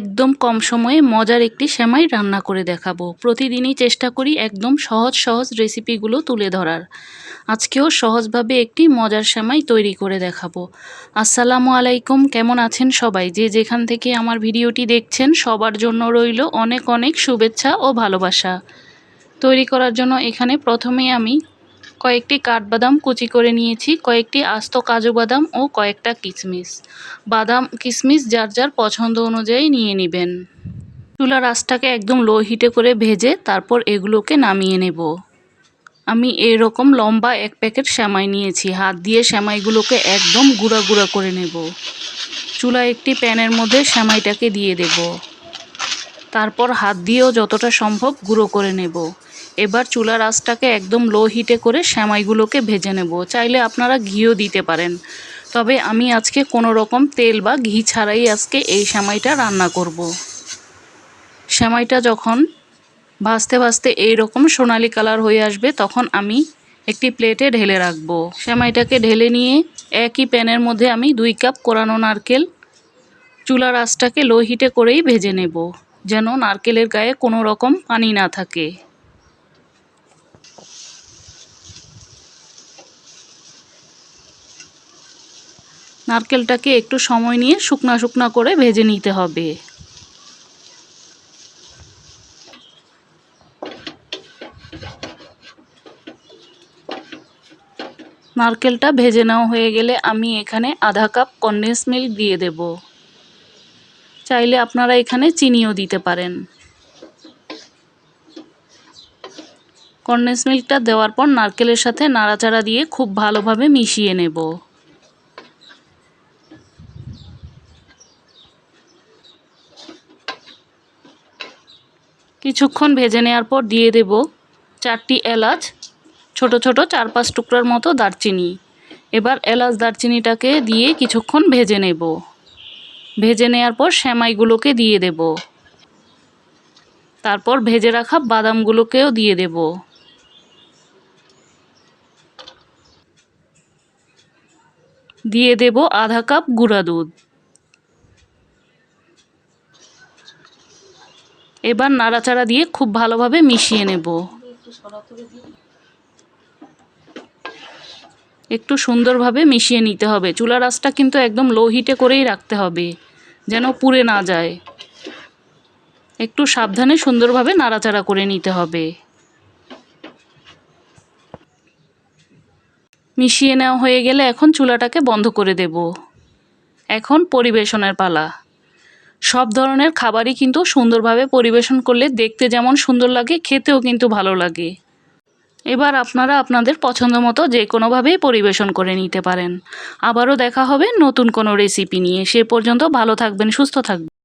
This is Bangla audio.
একদম কম সময়ে মজার একটি সেমাই রান্না করে দেখাবো। প্রতিদিনই চেষ্টা করি একদম সহজ সহজ রেসিপিগুলো তুলে ধরার। আজকেও সহজভাবে একটি মজার সেমাই তৈরি করে দেখাবো। আসসালামু আলাইকুম, কেমন আছেন সবাই? যে যেখান থেকে আমার ভিডিওটি দেখছেন, সবার জন্য রইল অনেক অনেক শুভেচ্ছা ও ভালোবাসা। তৈরি করার জন্য এখানে প্রথমেই আমি কয়েকটি কাঠবাদাম কুচি করে নিয়েছি, কয়েকটি আস্ত কাজু বাদাম ও কয়েকটা কিশমিশ বাদাম কিশমিশ যার যার পছন্দ অনুযায়ী নিয়ে নেবেন। চুলার আঁচটাকে একদম লো হিটে করে ভেজে তারপর এগুলোকে নামিয়ে নেব। আমি এরকম লম্বা এক প্যাকেট শ্যামাই নিয়েছি, হাত দিয়ে শ্যামাইগুলোকে একদম গুঁড়া গুঁড়া করে নেব। চুলা একটি প্যানের মধ্যে শ্যামাইটাকে দিয়ে দেব। তারপর হাত দিয়েও যতটা সম্ভব গুঁড়ো করে নেব। এবার চুলার আঁচটাকে একদম লো হিটে করে সেমাইগুলোকে ভেজে নেব। চাইলে আপনারা ঘিও দিতে পারেন। তবে আমি আজকে কোনো রকম তেল বা ঘি ছাড়াই আজকে এই সেমাইটা রান্না করব। সেমাইটা যখন ভাজতে ভাজতে এই রকম সোনালি কালার হয়ে আসবে, তখন আমি একটি প্লেটে ঢেলে রাখব। সেমাইটাকে ঢেলে নিয়ে একই প্যানের মধ্যে আমি দুই কাপ কোরানো নারকেল চুলার আঁচটাকে লো হিটে করেই ভেজে নেব, যেন নারকেলের গায়ে কোনো রকম পানি না থাকে। নারকেলটাকে একটু সময় নিয়ে শুকনা শুকনা করে ভেজে নিতে হবে। নারকেলটা ভেজে নেওয়া হয়ে গেলে আমি এখানে আধা কাপ কনডেন্স মিল্ক দিয়ে দেব। চাইলে আপনারা এখানে চিনিও দিতে পারেন। কনডেন্স মিল্কটা দেওয়ার পর নারকেলের সাথে নাড়াচাড়া দিয়ে খুব ভালোভাবে মিশিয়ে নেব। কিছুক্ষণ ভেজে নেওয়ার পর দিয়ে দেব চারটি এলাচ, ছোট ছোট চার পাঁচ টুকরার মতো দারচিনি। এবার এলাচ দারচিনিটাকে দিয়ে কিছুক্ষণ ভেজে নেব। ভেজে নেওয়ার পর সেমাইগুলোকে দিয়ে দেব। তারপর ভেজে রাখা বাদামগুলোকেও দিয়ে দেব। দিয়ে দেব আধা কাপ গুঁড়া দুধ। এবার নাড়াচাড়া দিয়ে খুব ভালোভাবে মিশিয়ে নেব। একটু সুন্দরভাবে মিশিয়ে নিতে হবে। চুলার আঁচটা কিন্তু একদম লো হিটে করেই রাখতে হবে, যেন পুড়ে না যায়। একটু সাবধানে সুন্দরভাবে নাড়াচাড়া করে নিতে হবে। মিশিয়ে নেওয়া হয়ে গেলে এখন চুলাটাকে বন্ধ করে দেব। এখন পরিবেশনের পালা। সব ধরনের খাবারই কিন্তু সুন্দরভাবে পরিবেশন করলে দেখতে যেমন সুন্দর লাগে, খেতেও কিন্তু ভালো লাগে। এবার আপনারা আপনাদের পছন্দ মতো যে কোনোভাবেই পরিবেশন করে নিতে পারেন। আবারও দেখা হবে নতুন কোনো রেসিপি নিয়ে। সে পর্যন্ত ভালো থাকবেন, সুস্থ থাকবেন।